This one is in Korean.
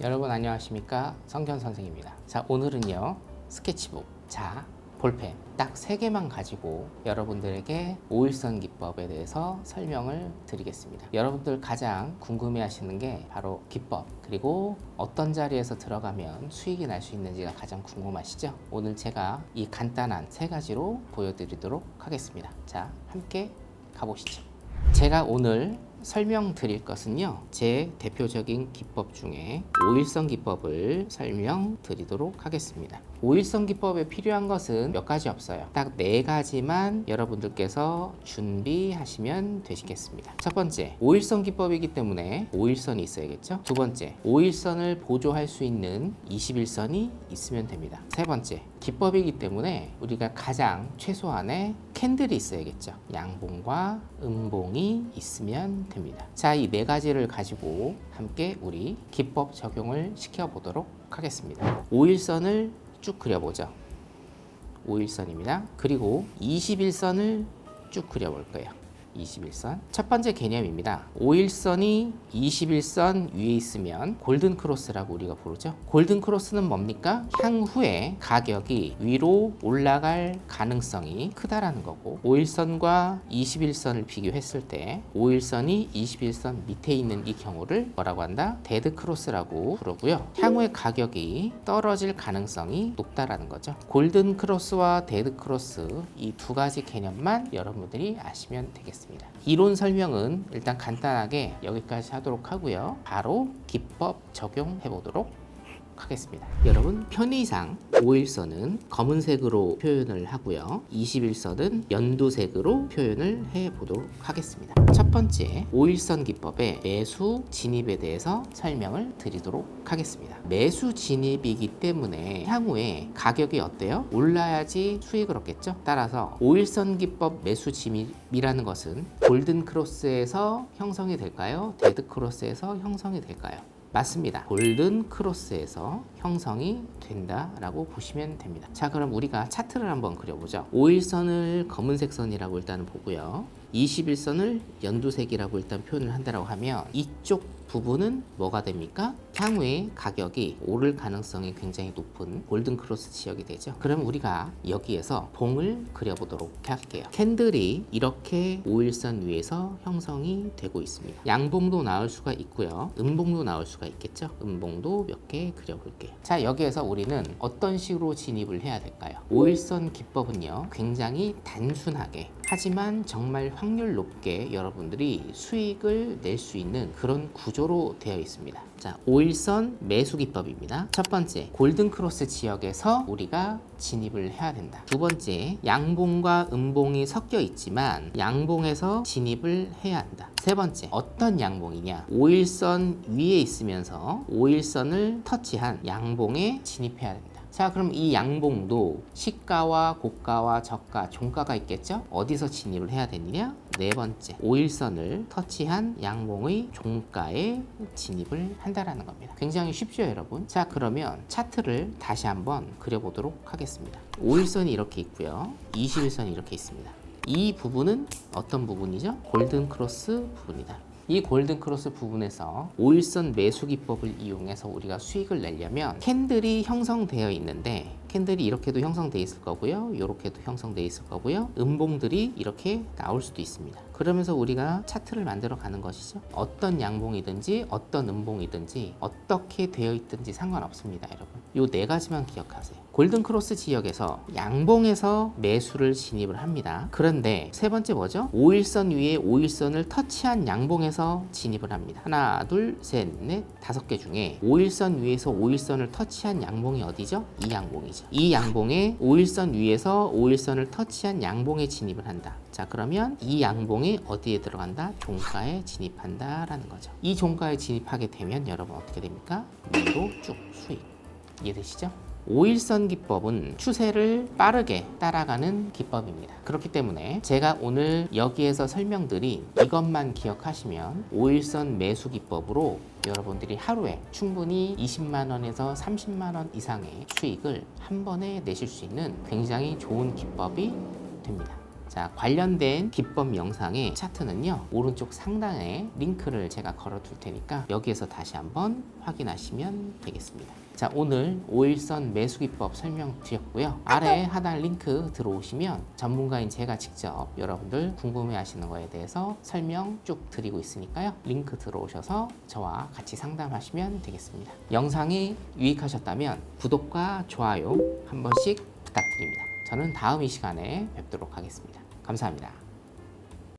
여러분 안녕하십니까 성견 선생입니다. 자 오늘은요 스케치북, 자 볼펜 딱 세 개만 가지고 여러분들에게 오일선 기법에 대해서 설명을 드리겠습니다. 여러분들 가장 궁금해 하시는 게 바로 기법 그리고 어떤 자리에서 들어가면 수익이 날 수 있는지가 가장 궁금하시죠? 오늘 제가 이 간단한 세 가지로 보여드리도록 하겠습니다. 자 함께 가보시죠. 제가 오늘 설명드릴 것은요 제 대표적인 기법 중에 오일선 기법을 설명드리도록 하겠습니다. 오일선 기법에 필요한 것은 몇 가지 없어요. 딱 네 가지만 여러분들께서 준비하시면 되시겠습니다. 첫 번째 오일선 기법이기 때문에 오일선이 있어야겠죠? 두 번째 오일선을 보조할 수 있는 21선이 있으면 됩니다. 세 번째 기법이기 때문에 우리가 가장 최소한의 캔들이 있어야겠죠. 양봉과 음봉이 있으면 됩니다. 자, 이 네 가지를 가지고 함께 우리 기법 적용을 시켜보도록 하겠습니다. 5일선을 쭉 그려보죠. 5일선입니다. 그리고 21선을 쭉 그려볼 거예요. 21선. 첫 번째 개념입니다. 5일선이 21선 위에 있으면 골든 크로스라고 우리가 부르죠. 골든 크로스는 뭡니까? 향후에 가격이 위로 올라갈 가능성이 크다라는 거고 5일선과 21선을 비교했을 때 5일선이 21선 밑에 있는 이 경우를 뭐라고 한다? 데드 크로스라고 부르고요. 향후에 가격이 떨어질 가능성이 높다라는 거죠. 골든 크로스와 데드 크로스 이 두 가지 개념만 여러분들이 아시면 되겠습니다. 이론 설명은 일단 간단하게 여기까지 하도록 하고요. 바로 기법 적용해 보도록 하겠습니다. 여러분 편의상 5일선은 검은색으로 표현을 하고요. 21선은 연두색으로 표현을 해 보도록 하겠습니다. 첫 번째 5일선 기법의 매수 진입에 대해서 설명을 드리도록 하겠습니다. 매수 진입이기 때문에 향후에 가격이 어때요? 올라야지 수익을 얻겠죠? 따라서 5일선 기법 매수 진입이라는 것은 골든 크로스에서 형성이 될까요? 데드 크로스에서 형성이 될까요? 맞습니다. 골든 크로스에서 형성이 된다라고 보시면 됩니다. 자, 그럼 우리가 차트를 한번 그려보죠. 5일선을 검은색 선이라고 일단 보고요. 21선을 연두색이라고 일단 표현을 한다고 하면 이쪽 부분은 뭐가 됩니까? 향후에 가격이 오를 가능성이 굉장히 높은 골든 크로스 지역이 되죠. 그럼 우리가 여기에서 봉을 그려보도록 할게요. 캔들이 이렇게 5일선 위에서 형성이 되고 있습니다. 양봉도 나올 수가 있고요. 음봉도 나올 수가 있겠죠. 음봉도 몇 개 그려볼게요. 자, 여기에서 우리는 어떤 식으로 진입을 해야 될까요? 5일선 기법은요, 굉장히 단순하게 하지만 정말 확률 높게 여러분들이 수익을 낼 수 있는 그런 구조로 되어 있습니다. 자, 5일선 매수 기법입니다. 첫 번째, 골든 크로스 지역에서 우리가 진입을 해야 된다. 두 번째, 양봉과 음봉이 섞여 있지만 양봉에서 진입을 해야 한다. 세 번째, 어떤 양봉이냐? 5일선 위에 있으면서 5일선을 터치한 양봉에 진입해야 된다. 자, 그럼 이 양봉도 시가와 고가와 저가, 종가가 있겠죠? 어디서 진입을 해야 되느냐? 네 번째, 5일선을 터치한 양봉의 종가에 진입을 한다라는 겁니다. 굉장히 쉽죠, 여러분? 자, 그러면 차트를 다시 한번 그려보도록 하겠습니다. 5일선이 이렇게 있고요. 21선이 이렇게 있습니다. 이 부분은 어떤 부분이죠? 골든 크로스 부분이다. 이 골든 크로스 부분에서 5일선 매수 기법을 이용해서 우리가 수익을 내려면 캔들이 형성되어 있는데 캔들이 이렇게도 형성되어 있을 거고요. 이렇게도 형성되어 있을 거고요. 음봉들이 이렇게 나올 수도 있습니다. 그러면서 우리가 차트를 만들어 가는 것이죠. 어떤 양봉이든지 어떤 음봉이든지 어떻게 되어 있든지 상관없습니다, 여러분. 요 네 가지만 기억하세요. 골든 크로스 지역에서 양봉에서 매수를 진입을 합니다. 그런데 세 번째 뭐죠? 5일선 위에 5일선을 터치한 양봉에서 진입을 합니다. 하나, 둘, 셋, 넷, 다섯 개 중에 5일선 위에서 5일선을 터치한 양봉이 어디죠? 이 양봉이죠. 이 양봉에 5일선 위에서 5일선을 터치한 양봉에 진입을 한다. 자, 그러면 이 양봉 이 어디에 들어간다? 종가에 진입한다라는 거죠. 이 종가에 진입하게 되면 여러분 어떻게 됩니까? 위로 쭉 수익. 이해되시죠? 5일선 기법은 추세를 빠르게 따라가는 기법입니다. 그렇기 때문에 제가 오늘 여기에서 설명드린 이것만 기억하시면 5일선 매수 기법으로 여러분들이 하루에 충분히 20만 원에서 30만 원 이상의 수익을 한 번에 내실 수 있는 굉장히 좋은 기법이 됩니다. 자, 관련된 기법 영상의 차트는요, 오른쪽 상단에 링크를 제가 걸어 둘 테니까 여기에서 다시 한번 확인하시면 되겠습니다. 자, 오늘 5일선 매수 기법 설명드렸고요. 아래 하단 링크 들어오시면 전문가인 제가 직접 여러분들 궁금해 하시는 거에 대해서 설명 쭉 드리고 있으니까요. 링크 들어오셔서 저와 같이 상담하시면 되겠습니다. 영상이 유익하셨다면 구독과 좋아요 한 번씩 부탁드립니다. 저는 다음 이 시간에 뵙도록 하겠습니다. 감사합니다.